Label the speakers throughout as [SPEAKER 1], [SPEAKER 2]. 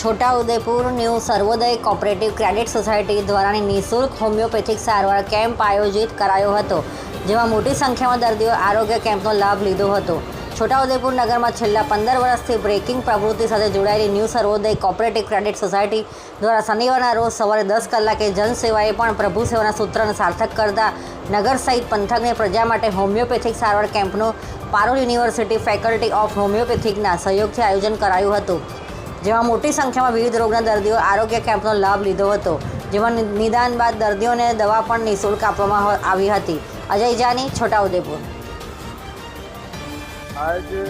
[SPEAKER 1] Chhotaudepur new Sarvodaya cooperative credit society દ્વારાની નિઃશુલ્ક homeopathic સારવાર camp આયોજિત કરાયો હતો, જેમાં મોટી સંખ્યામાં દર્દીઓ આરોગ્ય કેમ્પનો લાભ લીધો હતો. છોટાઉદેપુર નગરમાં છેલ્લા પંદર વર્ષથી બ્રેકિંગ પ્રવૃત્તિ સાથે જોડાયેલી new Sarvodaya cooperative credit society દ્વારા શનિવારના રોજ સવારે દસ કલાકે જનસેવાએ પણ પ્રભુ સેવાના સૂત્રને સાર્થક કરતા નગર સહિત પંથકની પ્રજા માટે હોમિયોપેથિક સારવાર કેમ્પનું પારોલ યુનિવર્સિટી ફેકલ્ટી ઓફ હોમિયોપેથિકના સહયોગથી આયોજન કરાયું હતું. જેમાં મોટી સંખ્યામાં વિવિધ રોગના દર્દીઓ આરોગ્ય કેમ્પનો લાભ લીધો હતો જેમાં નિ- નિદાન બાદ દર્દીઓને દવા પણ નિઃશુલ્ક આપવામાં હ- આવી હતી અજય જાની છોટાઉદેપુર
[SPEAKER 2] आज ए,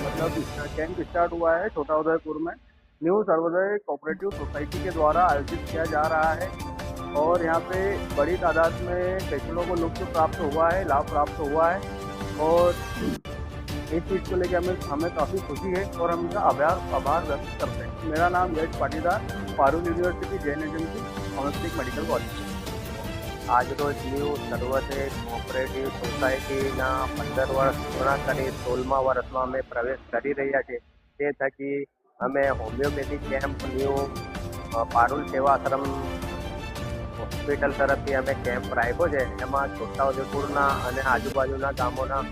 [SPEAKER 2] मतलब इसका कैंप स्टार्ट हुआ है छोटा उदयपुर में न्यू सर्वोदय कोऑपरेटिव सोसाइटी के द्वारा आयोजित किया जा रहा है और यहाँ पे बड़ी तादाद में पेशेंटों को लुत्फ प्राप्त हुआ है लाभ प्राप्त हुआ है और इस चीज़ को लेकर हमें हमें काफ़ी खुशी है और हम इनका आभार आभार व्यक्त करते हैं मेरा नाम यश पाटीदार पारुल यूनिवर्सिटी जैन एजेंसी होमिस्टिक मेडिकल कॉलेज
[SPEAKER 3] આજરોજ ન્યૂ સર્વોદય કોઓપરેટિવ સોસાયટીના પંદર વર્ષ પૂર્ણ કરી સોળમા વર્ષમાં અમે પ્રવેશ કરી રહ્યા છે તે થકી અમે હોમિયોપેથિક કેમ્પ ન્યૂ અ, પારુલ સેવાશ્રમ હોસ્પિટલ તરફથી અમે કેમ્પ રાખ્યો છે. એમાં છોટાઉદેપુરના અને આજુબાજુના ગામોના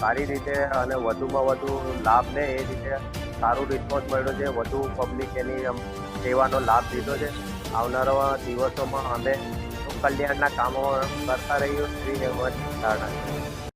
[SPEAKER 3] સારી રીતે અને વધુમાં વધુ લાભ લે એ રીતે સારું રિસ્પોન્સ મળ્યો છે. વધુ પબ્લિક એની સેવાનો લાભ લીધો છે. આવનારા દિવસોમાં અમે કલ્યાણના કામો કરતા રહીએ. શ્રી હેમંત